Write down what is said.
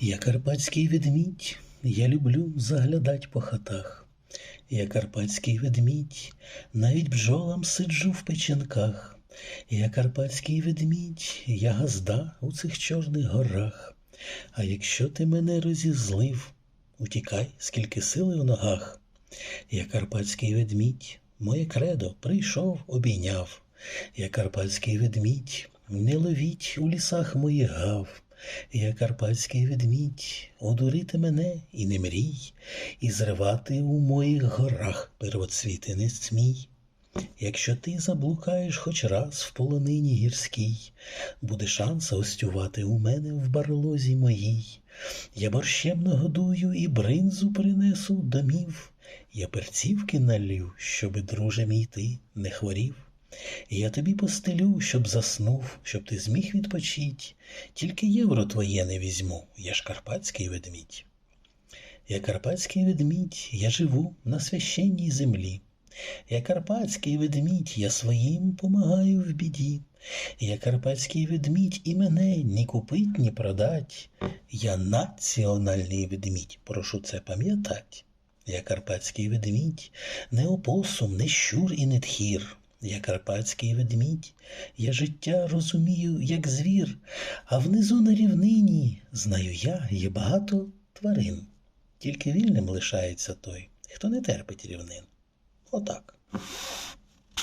Я карпатський ведмідь, я люблю заглядать по хатах. Я карпатський ведмідь, навіть бджолам сиджу в печінках. Я карпатський ведмідь, я газда у цих чорних горах. А якщо ти мене розізлив, утікай, скільки сили в ногах. Я карпатський ведмідь, моє кредо прийшов, обійняв. Я карпатський ведмідь, не ловіть у лісах моїх гав. Я карпатський ведмідь, одурити мене і не мрій, і зривати у моїх горах первоцвіти не смій. Якщо ти заблукаєш хоч раз в полонині гірській, буде шанс гостювати у мене в барлозі моїй. Я борщем нагодую і бринзу принесу домів. Я перцівки налью, щоби, друже мій, ти не хворів. Я тобі постелю, щоб заснув, щоб ти зміг відпочить. Тільки євро твоє не візьму, я ж карпатський ведмідь. Я карпатський ведмідь, я живу на священній землі. Я карпатський ведмідь, я своїм помагаю в біді. Я карпатський ведмідь і мене ні купить, ні продать. Я національний ведмідь, прошу це пам'ятать. Я карпатський ведмідь, не опосум, не щур і не тхір. Я карпатський ведмідь, я життя розумію, як звір, а внизу на рівнині, знаю я, є багато тварин. Тільки вільним лишається той, хто не терпить рівнин. Отак.